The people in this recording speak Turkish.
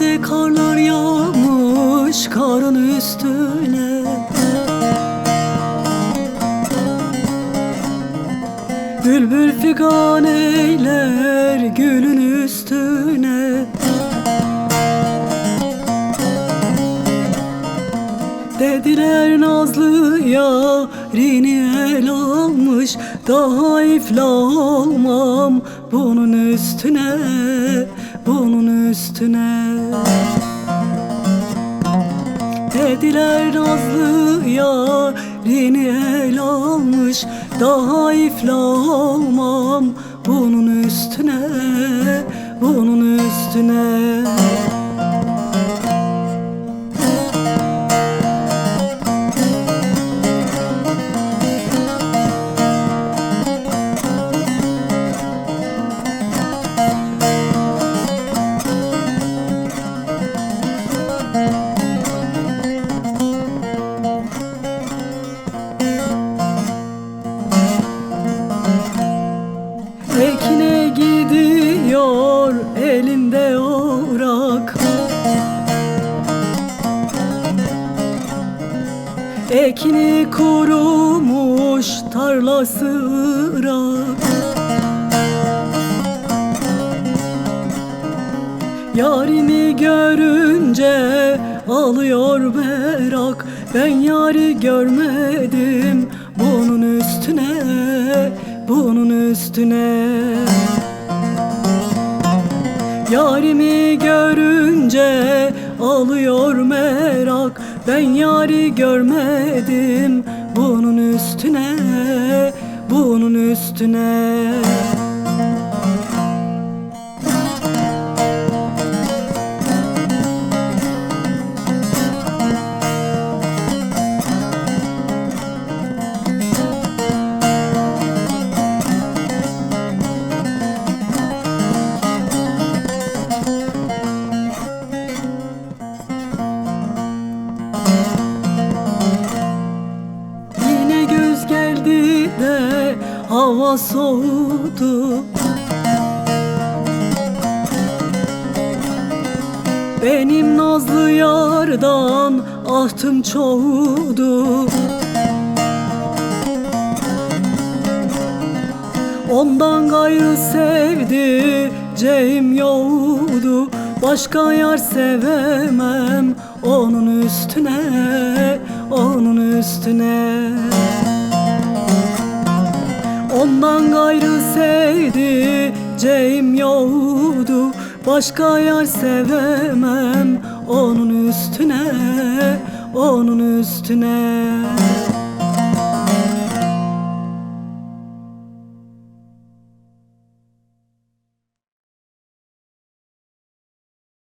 Yine karlar yağmış karın üstüne. Bülbül figan eyler gülün üstüne. Dediler nazlı yarini el almış Daha iflah olmam bunun üstüne Bunun üstüne Dediler nazlı yarini el almış Daha iflah olmam bunun üstüne Bunun üstüne Ekini kurumuş tarlası ırak Yarini görünce alıyor merak Ben yari görmedim bunun üstüne Bunun üstüne. Yarimi görünce alıyor merak. Ben yari görmedim bunun üstüne Bunun üstüne hava soğudu. Benim nazlı yardan ahtım çoğudu. Ondan gayrı sevdiceğim yoktu Başka yar sevemem onun üstüne Onun üstüne Ondan gayrı sevdiceğim yoktu Başka yar sevemem onun üstüne Onun üstüne